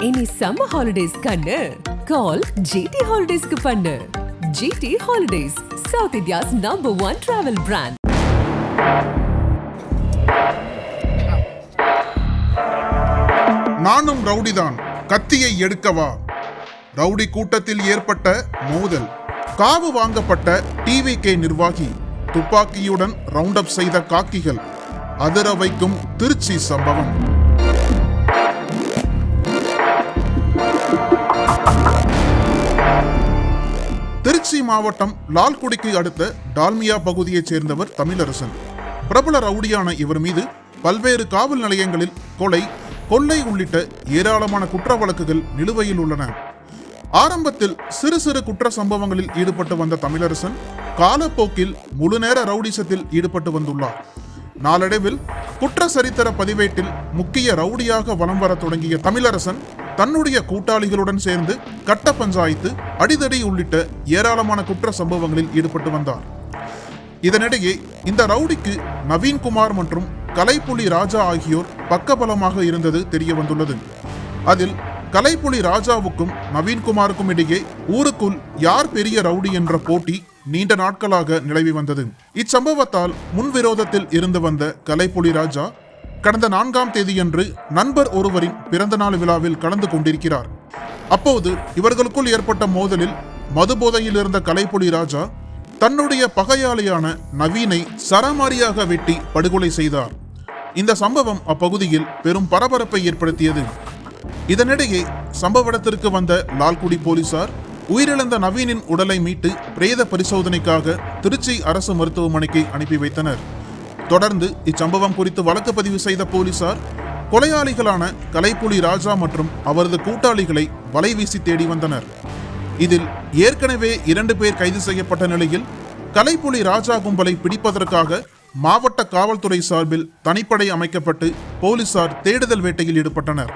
இனி summer holidays கண்ணு. கால் GT ஹாலிடேஸ்க்கு பண்ணு. GT holidays South India's number one travel brand நானும் ரவுடிதான். கத்தியை எடுக்கவா? ரவுடி கூட்டத்தில் ஏற்பட்ட மோதல். காவு வாங்கப்பட்ட டிவி கே நிர்வாகி துப்பாக்கியுடன் ரவுண்ட் அப் செய்த காக்கிகள். அதிர வைக்கும் திருச்சி சம்பவம். மாவட்டம் லால்குடிக்கு அடுத்த டால்மியா பகுதியைச் சேர்ந்தவர் தமிழரசன். பிரபல ரவுடியான இவர் மீது பல்வேறு காவல் நிலையங்களில் கொலை கொள்ளை உள்ளிட்ட ஏராளமான குற்ற வழக்குகள் நிலுவையில் உள்ளன. ஆரம்பத்தில் சிறு சிறு குற்ற சம்பவங்களில் ஈடுபட்டு வந்த தமிழரசன் காலப்போக்கில் முழுநேர ரவுடிசத்தில் ஈடுபட்டு வந்துள்ளார். நாளடைவில் குற்ற சரித்திர பதிவேட்டில் முக்கிய ரவுடியாக வலம் வர தொடங்கிய தமிழரசன் தன்னுடைய கூட்டாளிகளுடன் சேர்ந்து கட்ட பஞ்சாயத்து அடிதடி உள்ளிட்ட ஏராளமான குற்ற சம்பவங்களில் ஈடுபட்டு வந்தார். இதனிடையே இந்த ரவுடிக்கு நவீன்குமார் மற்றும் கலைப்புலி ராஜா ஆகியோர் பக்கபலமாக இருந்தது தெரிய வந்துள்ளது அதில் கலைப்புலி ராஜாவுக்கும் நவீன்குமாருக்கும் இடையே ஊருக்குள் யார் பெரிய ரவுடி என்ற போட்டி நீண்ட நாட்களாக நிலவி வந்தது. இச்சம்பவத்தால் முன்விரோதத்தில் இருந்து வந்த கலைப்புலி ராஜா கடந்த நான்காம் தேதியன்று நண்பர் ஒருவரின் பிறந்தநாள் விழாவில் கலந்து கொண்டிருக்கிறார். அப்போது இவர்களுக்குள் ஏற்பட்ட மோதலில் மதுபோதையில் இருந்த கலைப்புலி ராஜா தன்னுடைய பகையாளியான நவீனை சரமாரியாக வெட்டி படுகொலை செய்தார். இந்த சம்பவம் அப்பகுதியில் பெரும் பரபரப்பை ஏற்படுத்தியது. இதனிடையே சம்பவ இடத்திற்கு வந்த லால்குடி போலீசார் உயிரிழந்த நவீனின் உடலை மீட்டு பிரேத பரிசோதனைக்காக திருச்சி அரசு மருத்துவமனைக்கு அனுப்பி வைத்தனர். தொடர்ந்து இச்சம்பவம் குறித்து வழக்கு பதிவு செய்த போலீசார் கொலையாளிகளான கலைப்புலி ராஜா மற்றும் அவரது கூட்டாளிகளை வலைவீசி தேடி வந்தனர். இதில் ஏற்கனவே இரண்டு பேர் கைது செய்யப்பட்ட நிலையில் கலைப்புலி ராஜா கும்பலை பிடிப்பதற்காக மாவட்ட காவல்துறை சார்பில் தனிப்படை அமைக்கப்பட்டு போலீசார் தேடுதல் வேட்டையில் ஈடுபட்டனர்.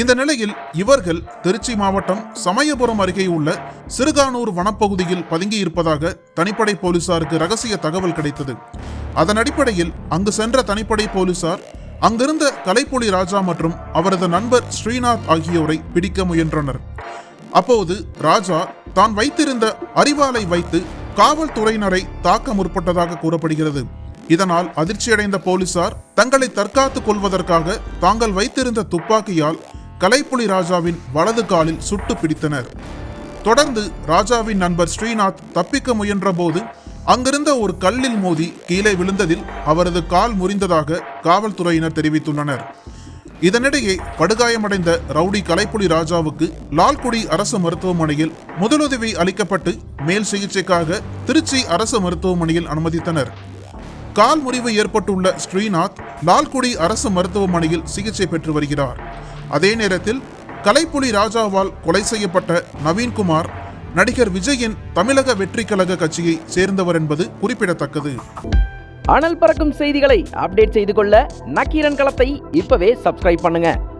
இந்த நிலையில் இவர்கள் திருச்சி மாவட்டம் சமயபுரம் அருகே உள்ள சிறுகானூர் வனப்பகுதியில் பதுங்கியிருப்பதாக தனிப்படை போலீசாருக்கு ரகசிய தகவல் கிடைத்தது. அதன் அடிப்படையில் அங்கு சென்ற தனிப்படை போலீசார் அங்கிருந்த கலைப்புலி ராஜா மற்றும் அவரது நண்பர் ஸ்ரீநாத் ஆகியோரை பிடிக்க முயன்றனர். அப்போது ராஜா தான் வைத்திருந்த அறிவாலை வைத்து காவல்துறையினரை தாக்க முற்பட்டதாக கூறப்படுகிறது. இதனால் அதிர்ச்சியடைந்த போலீசார் தங்களை தற்காத்துக் கொள்வதற்காக தாங்கள் வைத்திருந்த துப்பாக்கியால் கலைப்புலி ராஜாவின் வலது காலில் சுட்டு பிடித்தனர். தொடர்ந்து ராஜாவின் நண்பர் ஸ்ரீநாத் தப்பிக்க முயன்றபோது அங்கிருந்த ஒரு கல்லில் மோதி கீழே விழுந்ததில் அவரது கால் முறிந்ததாக காவல்துறையினர் தெரிவித்துள்ளனர். இதனிடையே படுகாயமடைந்த ரவுடி கலைப்புலி ராஜாவுக்கு லால்குடி அரசு மருத்துவமனையில் முதலுதவி அளிக்கப்பட்டு மேல் சிகிச்சைக்காக திருச்சி அரசு மருத்துவமனையில் அனுமதித்தனர். கால் முறிவு ஏற்பட்டுள்ள ஸ்ரீநாத் லால்குடி அரசு மருத்துவமனையில் சிகிச்சை பெற்று வருகிறார். அதே நேரத்தில் கலைப்புலி ராஜாவால் கொலை செய்யப்பட்ட நவீன்குமார் நடிகர் விஜயின் தமிழக வெற்றி கழக கட்சியை சேர்ந்தவர் என்பது குறிப்பிடத்தக்கது. அனல் பறக்கும் செய்திகளை அப்டேட் செய்து கொள்ள நக்கீரன் களத்தை இப்பவே சப்ஸ்கிரைப் பண்ணுங்க.